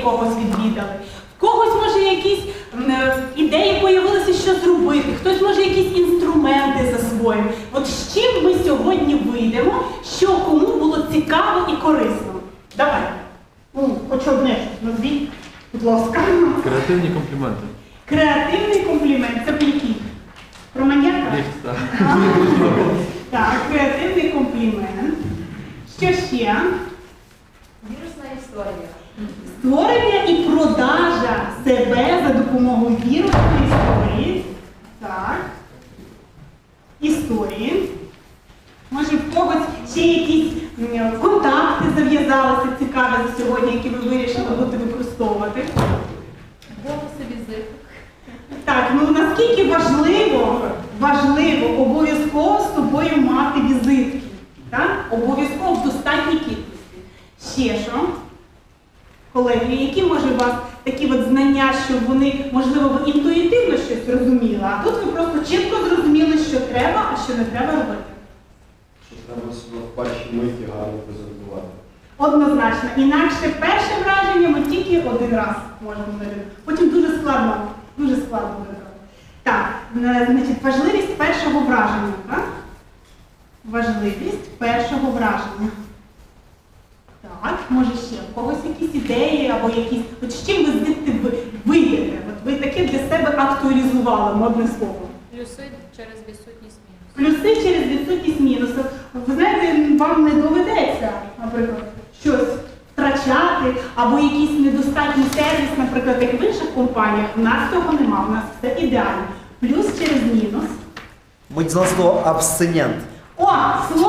якогось відвідали. В когось може якісь е, ідеї появилися, що зробити, хтось може якісь інструменти засвоїв. От з чим ми сьогодні вийдемо, що кому було цікаво і корисно. Давай. Ну, хоч одне щось назвіть, будь ласка. Креативні компліменти. Креативний комплімент це який? Про маньяка? Так. Так, креативний комплімент. Що ще? Вірусна історія. Створення і продажа себе за допомогою вірусної історії. Так. Історії. Може, в когось ще якісь контакти зав'язалися цікаві за сьогодні, які ви вирішили будете використовувати. Так, ну наскільки важливо, важливо обов'язково з собою мати візитки. Так? Обов'язково в достатній кількості. Ще що? Колеги, які може у вас такі от знання, що вони, можливо, ви інтуїтивно щось розуміли, а тут ви просто чітко зрозуміли, що треба, а що не треба робити. Що треба себе в першій миті гарно презентувати. Однозначно. Інакше перше враження ми тільки один раз можемо зробити. Потім дуже складно, дуже складно буде. Так, е, значить, важливість першого враження, так? Важливість першого враження. Так, може в когось якісь ідеї або якісь. От з чим ви звідти ви- вийдете? От ви таке для себе актуалізували модне слово. Плюси через відсутність мінус. Плюси через відсутність мінусів. Ви знаєте, вам не доведеться, наприклад, щось втрачати або якийсь недостатній сервіс, наприклад, як в інших компаніях. У нас цього нема, у нас все ідеально. Плюс через мінус. Будь знав слово абстинент. О, слово